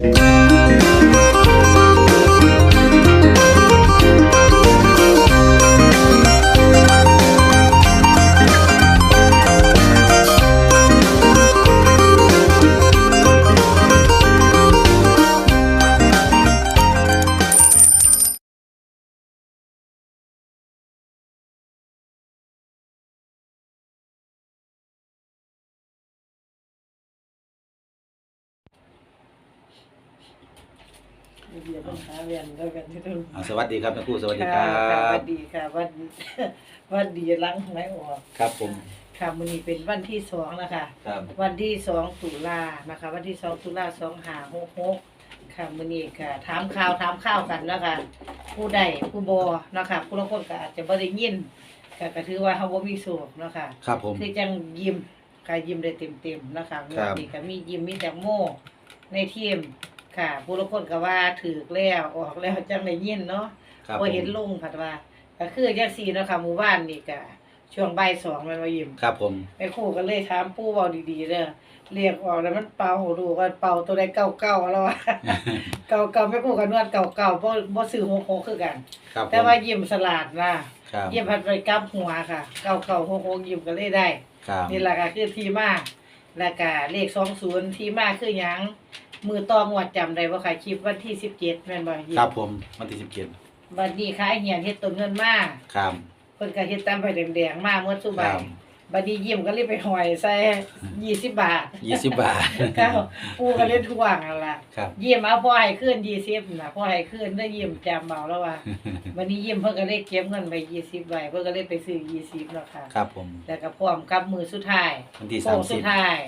Música เดี๋ยวปัญหาเวียนแล้วกันที่ตรงอ่าสวัสดีครับนักครูสวัสดีครัค่ะสบวัสดีค่ะวันวันดีหลังไหนออกครับผมค่ะมื้อนี้เป็นวันที่สองนะคะ ครับวันที่สองตุลานะคะ วันที่สองตุลาสองหาหกหกค่ะมื้อนี้ค่ะถามข่าวถามข่าวกันแล้วค่ะผู้ใดผู้บ่เนาะคะผู้ลางคนก็อาจจะบ่ได้ยินก็ก็ถือว่าเฮาบ่มีโศกเนาะค่ะ ครับผม คือจังยิ้มค่ะยิ้มได้เต็มๆนะคะครับวันนี้ก็มียิ้มมีแตงโมในทีม ค่ะผู้ลางคนก็ว่าถูกแล้วออกแล้วจังได้ยินเนาะครับพอเห็นลุงผัดว่าก็คือจังซี่เนาะค่ะหมู่บ้านนี่ก็ช่วงบ่ายสองแมันว่ายิ้มครับผมแม่ครูก็เลยถามปู่เว้าดีๆเด้อเรียกออกแล้วมันเป่าดูว่าเป่าตัวใดเก่าๆแล้วว่า เก่าๆแม่ครูก็นวดเก่าๆบ่บ่ซื้อหกๆคือกัน ครับผมแต่ว่ายิ้มสลาดนะครับยิ้มพัดไปกลับหัวค่ะเก่าๆหกๆยิ้มก็เลยได้ ครับนี่ล่ะก็คือที่มาแล้วก็เลข20ที่มาคือหยัง มือต่องวดจำได้บ่ค่ะคลิปวันที่17แม่นบ่ยิ้มครับผมวันที่สิบเจ็ดบัดนี้ขายเหียนเฮ็ดต้นเงินมาครับเพิ่นก็เฮ็ดตามไปแดงๆมาเมื่อสุคบารัยบบัดนี้ยิ้มก็เลยไปหอยใส่20บาทยี่สิบบาทก็ปูก็เล่นทวงนั่นล่ะครับยิ้มเอาพ่อให้คืน20น่ะพ่อให้คืนได้ยิ้มจำเอาแล้วว่าบัดนี้ยิ้มเพิ่นก็เลยเก็บเงินไป20ใบเพิ่นก็เลยไปซื้อ20เนาะค่ะ ครับผมแล้วก็พร้อมกับมือสุดท้ายวันที่โค้สามงสุสิดบท้าย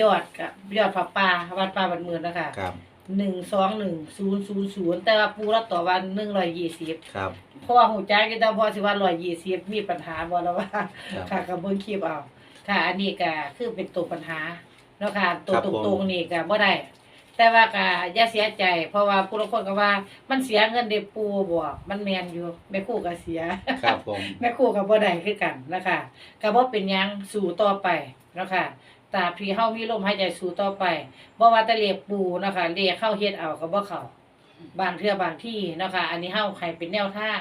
ยอดกับยอดผับปลาวัดป่าบัดหมื่นนะคะครับ121000แต่ว่าปูแล้วต่อวัน120ครับเพราะว่าหูจักอยู่แต่พอสิว่า120มีปัญหาบ่แล้วว่าครับค่ะก็เบิ่งคลิปเอาค่ะ อันนี้ก็คือเป็นตัวปัญหาเนาะค่ะตัวครับตผมรงๆนี่ก็บ่ได้แต่ว่าก็อย่าเสียใจ เพราะว่าผู้ลางคนก็ว่า มันเสียเงินเด้ปูบ่มันแม่นอยู่แม่ครูก็เสียครับผมแม่ครูก็บ่ได้คือกันนะคะก็บ่เป็นหยังสู้ต่อไปเนาะค่ะ ตราบที่เฮามีลมหายใจสู้ต่อไปบ่ว่าแต่เรียกปูเนาะค่ะเรียกเข้าเฮ็ดเอาก็บ่เข้าบางเทื่อบางที่เนาะค่ะอันนี้เฮาให้เป็นแนวทาง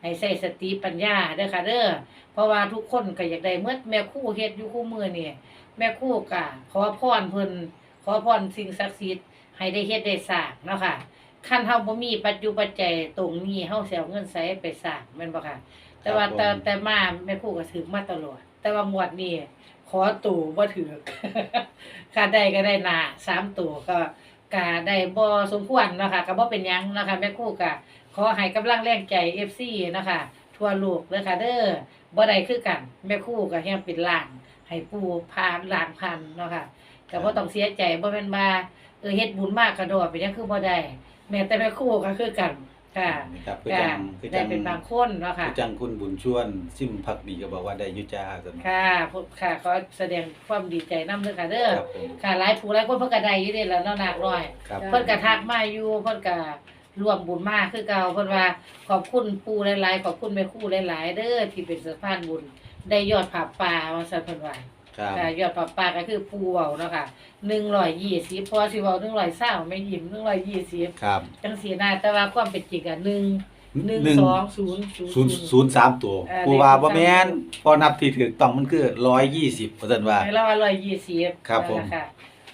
ให้ใช้สติปัญญาเด้อค่ะเด้อเพราะว่าทุกคนก็อยากได้เมื่อแม่ครูเฮ็ดอยู่คู่มือนี่แม่ครูก็ขอพรเพิ่นขอพรสิ่งศักดิ์สิทธิ์ให้ได้เฮ็ดได้สร้างเนาะค่ะคันเฮาบ่มีปัจจุปัจจัยตรงนี้เฮาสิเอาเงินใส่ไปสร้างแม่นบ่ค่ะ แต่ว่าแต่แต่มาแม่ครูก็ถือมาตลอด แต่ว่างวดนี้ ขอตู่บ่ถือค่ะได้ก็ได้นาสามตู่ก็ก็ได้บ่สมควรนะคะก็บ่เป็นหยังนะคะแม่ครูก็ขอให้กำลังแรงใจ FC เนะคะทั่วโลกเด้อค่ะเด้อบ่ได้คือกัน แม่ครูก็ยังเป็นล่าง ให้ปู่พาล่างพันเนาะค่ะก็บ่ต้องเสียใจบ่แม่นว่าเออเฮ็ดบุญมากกระโดดเป็นยังคือบ่ได้แม้แต่แม่ครูก็คือกัน ค่ะครับคือก็จังคือได้จังเป็นบางคนเนาะคืค่ะอจังคุณบุญชวนซิมพักดีก็บอกว่าได้อยุจาสมค่ะพวกค่ะขอแสดงความดีใจนำเด้อค่ะเด้อครับผมค่ะหลายผู้หลายคนเพิ่นก็ได้อยู่เด้แล้วเนาะนักน้อย ครับเพิ่นก็ทักมาอยู่เพิ่นก็ร่วมบุญมากคือเก่าเพิ่นว่าขอบคุณปู่หลายๆขอบคุณแม่ครูหลายๆเด้อที่เป็นสะพานบุญได้ยอดผาป่าว่าซั่นเพิ่นว่า ครับค่ะยอดผาป่าก็คือปู่เว้าเนาะค่ะ120เพราะว่าสิเว้า120ไม่ยิ้ม120ครับจังซี่นะแต่ว่าความเป็นจริงอะ1หนึ่ง1 2 0ศูนย์ศูนย์สามตัวเออผู้ว่าเลขบ่แม่นศูนย์พอนับที่ถูกต้องมันคือร้อยยี่สิบเปอร์เซ็นต์ว่าให้เราว่าร้อยยี่สิบครับผม นะคะ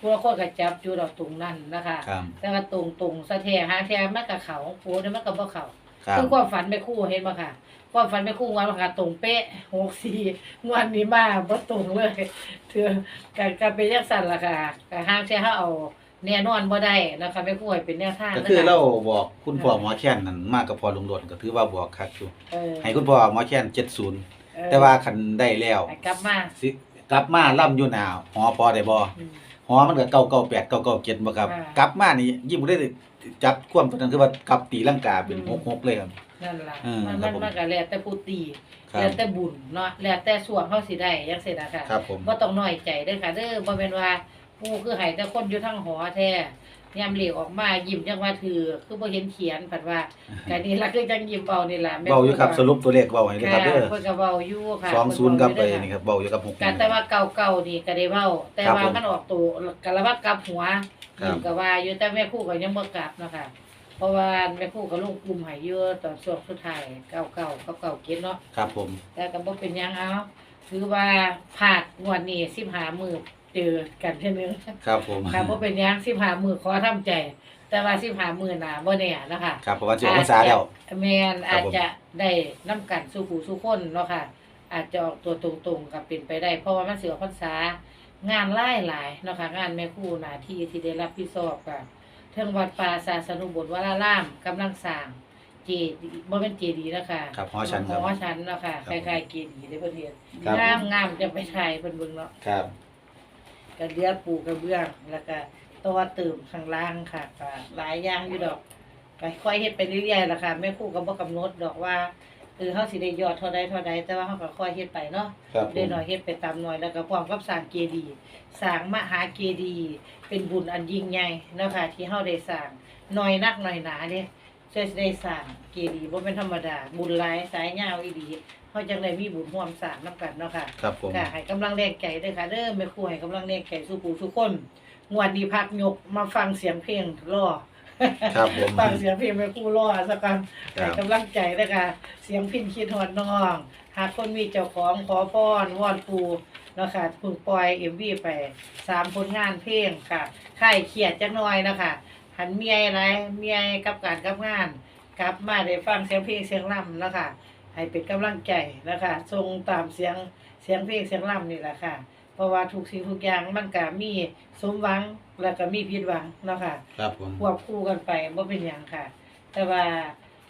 พวกคนก็จับอยู่ดอกตรงนั้นนะคะ ครับแต่ว่าตรงตรงๆสะแทหาแทมันกับเขาปูเนี่ยมันกับบ่เขาครับ คือความฝันไม่คู่เห็นบ่ค่ะ ความฝันไม่คู่งวันบ่ค่ะตรงเป๊ะหกสี่งวันนี้มาบ่ตรงเลยเถือการการเป็นจังซั่นล่ะค่ะก็ห้ามแท้เฮาเอาแน่นอนบ่ได้นะคะไม่คู่ให้เป็นแนวทางก็คือนะะเราบอกคุณพ่อหมอแค้นนั่นมากกับพอลุงโดดก็ถือว่าบอกคักอยู่เออให้คุณพ่อหมอแค้น70เออแต่ว่าคันได้แล้วให้กลับมาสิกลับมาล่ำอยู่หนาวหอพอได้บ่อืมหอมันก็998 997บ่ครับอ่ากกลับมานี่ยิ่งบ่ได้ จับความตัวนั้นคือว่ากลับตีร่างกาเป็นหกหกเลยครับ นั่นแหละมันมันผมมันก็แล้วแต่ผู้ตีแล้วแต่บุญเนาะแล้วแต่ส่วนเขาสิได้ยังเสร็จนะคะครับผม บ่ต้องน้อยใจเด้อค่ะเด้อบ่เป็นว่าผู้คือให้แต่คนอยู่ทั้งหอแท้ยามเหลวออกมายิ้มยังว่าถือคือพอเห็นเขียนผัดว่าแต่นี่ล่ะก็อจังยิ้มเบานี่ล่ะแม่นเบาอยู่ครับสรุปตัวเลขเบาให้เลยครับเด้อค่ะเพิ่นก็เบาอยู่ค่ะสองศูนย์กับไปนี่ครับเบาอยู่กับหกแต่ว่าเก่าๆนี่ก็ได้เว้า แต่ว่ามันออกตัวกะละว่ากลับหัว ครับว่าอยู่แต่แม่คู่ก็ยังบ่กลับเนาะค่ะ เพราะว่าแม่คู่ก็ลูกลุ่มใหายเยอะตอนช่วงสุดท้ายเก่าเก่าเก่าเก่าเก็ดเนาะครับผม แต่ก็บ่เป็นยังเอาคือว่าผาดงวดนี้สิบหามือเจอกันเช่านึงครับผมแต่ะบ่เป็นยังสิบหามือขอทำใจ แต่ว่าสิบหามือหนาบ่แน่เนะค่ะ ครับเพราะว่าเจอภาษาแล้วาจจะแมนอาจจะได้น้ำกันสู่ผู้สู่คนเนาะค่ะ อาจจะออกตัวตรงๆกับเป็นไปได้ เพราะว่ามันเสือพรรษา งานไล่หลายนะคะงานแม่คู่หน้าที่ที่ได้รับผิดชอบก็เทิงวัดป่าศาสนุบุตรวรารามกำลังสร้างเจดีย์บ่เป็นเจดีย์แล้วค่ะครับหอฉันครับ หอฉันเนาะค่ะคล้ายๆเจดีย์ในประเทศครังามงามจะไปถ่ายเพิ่นบิ่งเนาะครับ กระเดือปูกระเบื้องแล้วก็ตัวเติมข้างล่างค่ะก็หลายอย่างอยู่ดอกก็ค่อยเฮ็ดไปเรื่อยๆล่ะค่ะแม่คู่ก็บอกกำหนดดอกว่า คือเฮาสิได้ยอดเท่าใดเท่าใดแต่ว่าเฮาก็ค่อยเฮ็ดไปเนาะครับผได้น่อยเฮ็ดไปตามหน่อยแล้วก็พร้อมกับสร้างเกดีย์สร้างมหาเกดีย์เป็นบุญอันยิ่งใหญ่นะคะที่เฮาได้สร้างหน่อยนักหน่อยหนาเด้เพื่อสิได้สร้างเจดีย์บ่เป็นธรรมดา บุญหลายสายยาวอีดีเฮาจังเลยมีบุญร่วมสร้างนับกันเนาะค่ะ ครับผม ค่ะให้กำลังแรงใจด้วยค่ะเด้อแม่ครูให้กำลังแรงใจสู้ปู่ทุกคนงวดนี้พักยกมาฟังเสียงเพลงรอ ครับผม ฟังเสียงเพลงไปคู่รอดสักกัครัให้กำลังใจนะคะ เสียงพินคิดหอนน้อง หากคนมีเจ้าของขอป้อนวอนปูนะคะคุณปล่อยเอ็มวีไปสามผลงานเพลงค่ะค่ายเขียดจักน้อยนะคะหันเมียอะไรเมียกับการกับงาน กลับมาได้ฟังเสียงเพลงเสียงร่ำแล้วค่ะให้เป็นกำลังใจนะคะทรงตามเสียงเสียงเพลงเสียงร่ำนี่แหละค่ะ เพราะว่าทุกสิ่งทุกอย่างมันก็มีสมหวังแล้วก็มีผิดหวังเนาะค่ะครับผมควบคู่กันไปบ่เป็นอย่างค่ะ แต่ว่า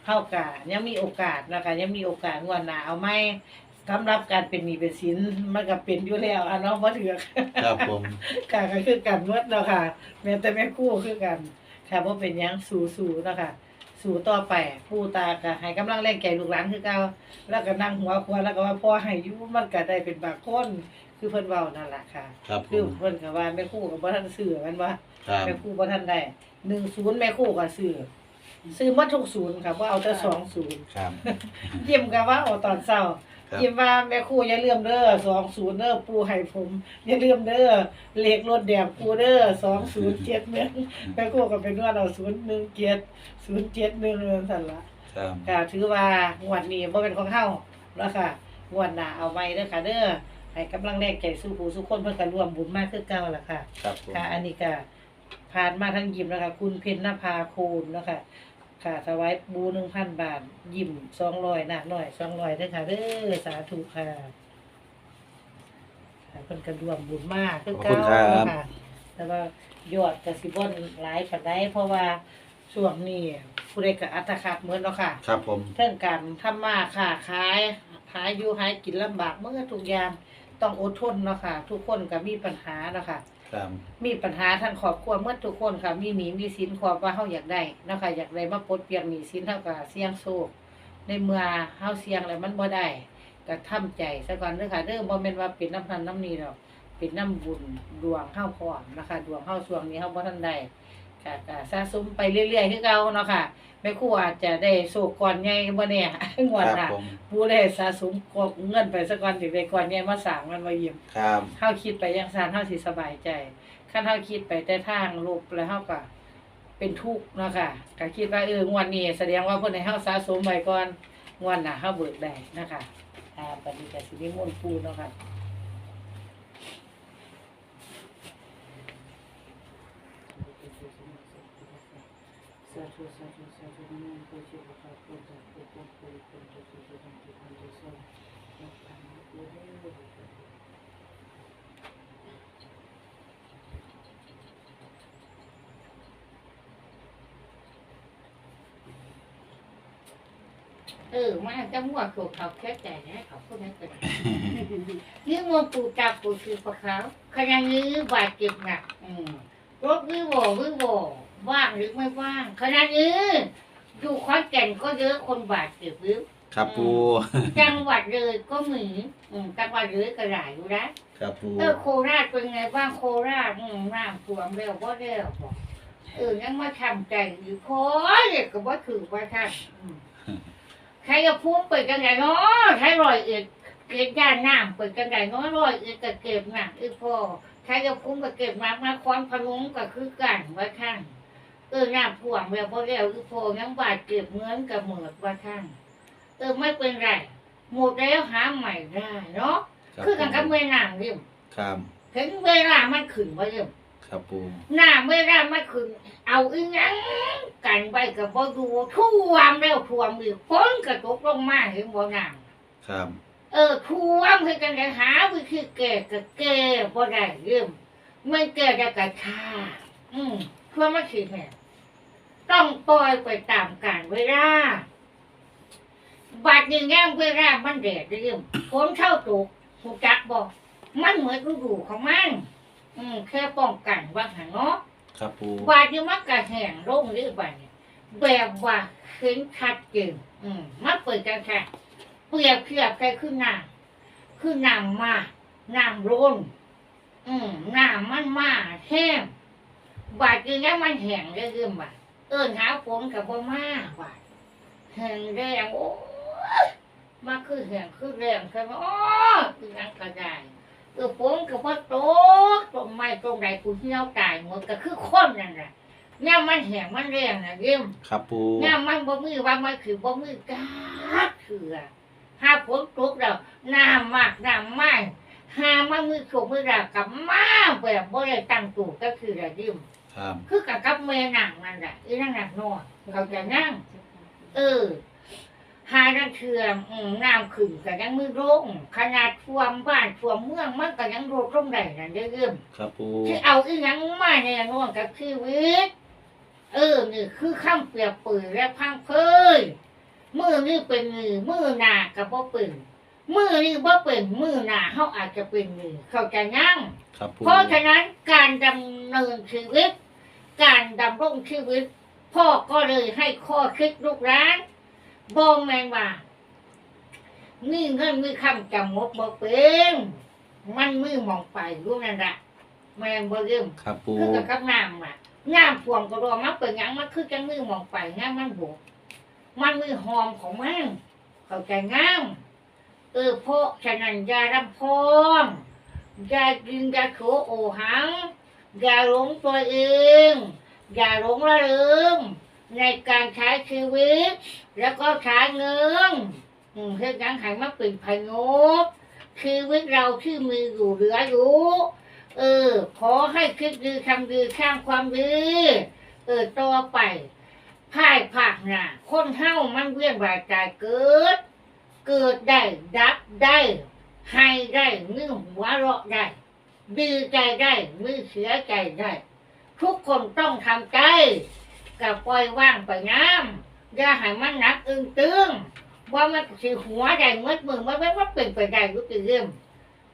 เข้ากายังมีโอกาสนะคะยังมีโอกาสงวดหน้าเอาไหมสำหรับการเป็นหนี้เป็นสินมันก็เป็นอยู่แล้วอะเนาะบ่เถือกครับผมค่ะก็คือกันเมื่เนาะค่ะแม่แต่แม่คู่คือกันค่ะบ่เป็นยังสู้ๆเนาะค่ะสู่ต่อไปผู้ตาก็ให้กำลังแรงใจลูกหลานคือเก่าแล้วก็นั่งหัวควรแล้วก็ว่าพ่อให้ยุ่มันก็ได้เป็นบางคน คือเพิ่นเว้านั่นแหละค่ะครับผคือมเพิ่นกับว่าแม่คู่กับบ่ท่านซื้อมันว่าแม่คู่บ่ท่านได้หนึ่งศูนย์แม่คู่ก็ซื้อซื้อหมาทุกศูนย์ค่ะบ่าเอาแต่สองศูนย์ครับ เยี่ยมกับว่าเอาตอนเช้าเยี่ยมว่าแม่คู่อย่าลืมเด้อสองศูนย์เด้อปูให้ผมอย่าลืมเด้อเลขรถแดงกูเด้อสองศูนย์เจ็ดหนึ่งแม่คู่ก็เป็นว่าเอาศูนย์หนึ่งเจ็ดศูนย์เจ็ดหนึ่งเรื่องสั่นละ ครับ ค่ถือว่างวดนี้บ่เป็นของเฮาแล้วค่ะงวดหน้าเอาไว้เด้อค่ะเด้อ ให้กำลังแรงใจสู้ผู้สู้คนเพื่อการร่วมบุญมากขึ้นเก้าละค่ะค่ะ อันนี้ก็ผ่านมาทั้งยิมแล้วค่ะ คุณเพ็ญนภาคูณนะคะค่ะถวายบูหนึ่งพันบาท ยิมสองร้อยหนักหน่อยสองร้อยด้วค่ะเด้อสาธุค่ะค่ะเพิ่นการ่วมบุญมากขึ้นเก้าค่ะ แต่ว่ายอดกระสิบอนหลายผันได้เพราะว่าช่วงนี้ผู้ใดกับอัตคัดเหมือนเนาะค่ะ ครับผม เรื่องการทำมาค่ะขายขายอยู่หายกินลำบากเมื่อทุกอย่าง ต้องอดทนเนาะค่ะ ทุกคนก็มีปัญหาเนาะค่ะ ครับมีปัญหาทางครอบครัวเมื่อทุกคนค่ะ มีหนี้มีสินความว่าเฮาอยากได้เนาะค่ะอยากได้มาปลดเปลี่ยนหนี้สินเท่ากับเสี่ยงโชคในเมื่อเฮาเสี่ยงอะไรมันบ่ได้ก็ทำใจซะก่อนเด้อค่ะเด้มบ่เป็นว่าเป็นน้ำพันน้ำนี้รอกเป็นน้ำบุญดวงเข้าพร้อมนะคะ ดวงเข้าส่วงนี้เข้าบ่ทันได้ก็ก็สะสมไปเรื่อยๆคือเก่าเนาะค่ะ แม่ครูอาจจะได้โศกก่อนไงบ่เนี่ยงวดน่ะผู้ได้สะสมกอเงินไปสักก่อนสิไปก่อนไงมาสร้างมันมายิ้มครับเฮาคิดไปจังซั่นเฮาสิสบายใจคันเฮาคิดไปแต่ทางลบแล้วเฮาก็เป็นทุกข์เนาะค่ะก็คิดว่าเอองวดนี้แสดงว่าเพิ่นให้เฮาสะสมไว้ก่อนงวดน่ะเฮาเบิกได้นะคะอ่าฏิดนี้ก็สิมีมนต์ปูเนาะค่ะ เออมันจะมั่วถูกเขาแค่แต่นะเขาพูดไม่เป็นนี่มัวปูจับปูคือพวาเขาขณะนี้บาดเจ็บหนักอืมรถวิ่ววิ่ว ว่างหรือไม่ว่างขณะนี้อยู่ขอนแก่นก็เยอะคนบาดเจ็บวิวครับปู จังหวัดเลยก็มีอืมจังหวัดเลยก็หลายอยู่นะครับปู เออโคราชเป็นไงบ้างโคราชอืมน้ำท่วมเร็วก็เร็วบอกเออยังมาทำใจอยู่พอเนี่ยก็ว่าถือว่าท่านอืมใครจะพุ่งไปกันไหนเนาะใช้รอยเอ็ดเก็บย่านน้ำไปกันไหนเนาะรอยเอ็ดก็เก็บน้ำอีพอใครจะพุ่งก็เก็บน้ำนะความพนุงก็คือกันว่าท่าน เออน้ำพ่วงแล้วพอแล้วอีพอยังบาดเจ็บเหมือนกับเหมือดว่าท่านเออไม่เป็นไรหมดแล้วหาใหม่ได้เนาะครับคือกันกับเวลาเรื่องครับถึงเวลามันขึ้นว่าเรื่องครับปูหน้าเวลามันขึ้น เอาอีหยังกันไปกับบ่ดูท่วมแล้วท่วมอีกฝนกระตกลงมาเห็นบ่น้ำครับ เออท่วมคือกันจะหาวิธีแก้ก็แก้บ่ได้เรื่องไม่แก้ได้ก็ช้า อืมเพื่อมาสิแม่ต้องปล่อยไปตามกาลเวลาบัดนี้แง่เวลามันแดดเรื่องฝนเท่าตกหูจักบ่มันเหมือนฤดูของมัน อืมแค่ป้องกันว่าหันเนาะครับปูบาดนี้มันกระแห่งลงหรือบ่เนี่ยแบบว่าเห็นชัดเจนอืมมาเปิดกันค่ะเปรียบเทียบใครขึ้นน้ำขึ้นน้ำมาน้ำร้นอืมน้ำมันมาแห้ง บาดนี้แล้วมันแห้งได้เรื่องบ่าเอิ้นหาฝนกับบ่มาบาดแห้งแรงโอ้ยมาคือแห้งคือแรงใช่ไหมอ๋อคือนังกระไดเออฝนก็บ่ตกตรงไม้ตรงใดกูเหี่ยวตายหมดก็คือคนนั่นแหละย่ามมันแห้งมันแรงน่ะเยี่ยมครับปูย่ามมันบ่มีว่ามันคือบ่มีกาดเถื่อถ้าฝนตกแล้วน้ำมากน้ำไม่หามันมือโขกมือรากกับมาแบบบ่ได้ตั้งตัวก็คือระยิ่ม ครับ คือกับกับแม่นางนั่นแหละอีนั่งหนักนอนเขาจะนั่ง เออ หาดังเทือมอืมน้ำขึ้นก็ยังมือร่งขนาดท่วมบ้านท่วมเมืองมันก็ยังโรดร่มได้นั่นเด้อเอิ่มครับปูที่เอาอีหยังมาแน่นอนกับชีวิต เออนี่คือคำเปรียบเปรยและพังเพยมือนี่เป็นมือมือหนากับบ่เป็นมือนี่บ่เป็นมือหนาเขาอาจจะเป็นมือเขาใจะยั่งครับปูเพราะฉะนั้นการดำเนินชีวิต การดำรงชีวิต พ่อก็เลยให้ข้อคิดลูกร้านบองแมนว่านี่เงินมีคำจำงบบ่เป็นมันมือมองไปรู้นั่นแหละแมนบ่เริ่มครับปูคือกับกับน้ำอะน้ำท่วมก็รอมันเป็นหยังมันคือจังมือมองไปงามมันบกมันมือหอมของมันเข้าใจงามเออเพราะฉะนั้นอยาลำพองอย่ากินอย่าโถโอหัง อย่าหลงตัวเองอย่าหลงระเริงในการใช้ชีวิต แล้วก็ใช้เงินเพื่อยังให้มันเป็นพยศชีวิตเราที่มีอยู่เหลืออยู่เออ ขอให้คิดดีทำดีสร้างความดีเออต่อไปพ่ายผักน่ะคนเฮ้ามันเวียนวายตายเกิด เกิดได้ ดับได้ ให้ได้มือหัวเราะได้ ดีใจได้มือเสียใจได้ ทุกคนต้องทำใจกับปล่อยว่างไปน้ำอย่าให้มันหนักอึ้งตึงว่ามันสิหัวได้เมื่อมือมันไม่ว่าเป็นไปได้รู้ตื่น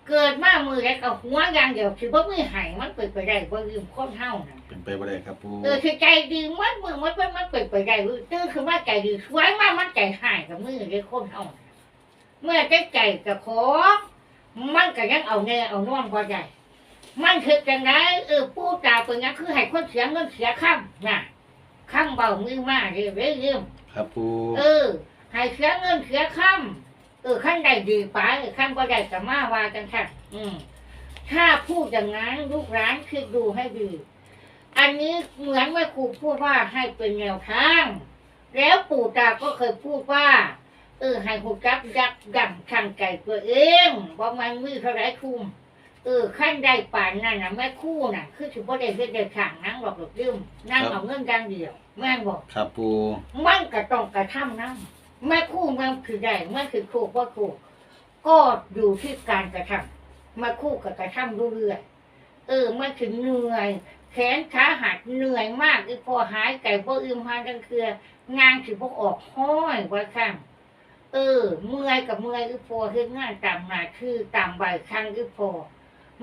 เกิดมามือแล้วก็หัวอย่างเดียวสิบ่มีใหายมันเป็นไปได้บ่ลืมคนเฮาน่ะเป็นไปบ่ได้ครับปูเออคือใจดีมันมือมันเป็นมันเป็นไปได้รู้ตื่นคือว่าใจดีสวยมากมันใจหายกับมือเลยคนเฮาน่ะเมื่อใจใจกับของมันก็ยังเอาแน่เอานอนพอใจ มันคือจังไดเออผู้ตาเป็นหยังคือให้คนเสียเงินเสียคำน่ะคำเบามือมากเลยเรื่อยครับปูเออให้เสียเงินเสียคำเออขั้นใดดีไปขั้นก็ได้แต่มาว่ากันค่ะอืมถ้าพูดอย่างนั้นลูกร้านคือดูให้ดี อันนี้เหมือนแม่ครูพูดว่าให้เป็นแนวทาง แล้วปู่ตาก็เคยพูดว่า เออให้หูจับยักดั่งทางไก่ตัวเองว่ามันมีเท่าไรคุ้ม เออขั้นได้ป่านนั่นนะแม่ครู่น่ะ คือถือว่าได้เฮ็ดได้ข้างนั่งหลอกหลอกลืมนั่งเอาเงินอย่างเดียว แม่งบอกครับปูมันก็ต้องกระทำนั่งแม่ครู่มันคือได้แม่คือครูว่าครูก็อยู่ที่การกระทำแม่ครู่กับกระทำเรื่อยๆเออมันถึงเหนื่อย แขนขาหักเหนื่อยมากอีพอหายไก่พออืมหากันคืองานถือพวกออกห้อยไว้ข้างเออ เมื่อยกับเมื่อยอีพอเฮ็ดงานตามหน้าคือตามใบข้างอีพอ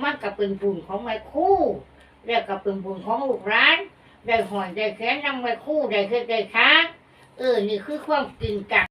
มันก็เป็นบุญของแม่คู่เรียก็เป็นบุญของลูกร้าน ได้หอยได้แขนนำแม่คู่ได้เคยได้ค้างเออ นี่คือความกินกั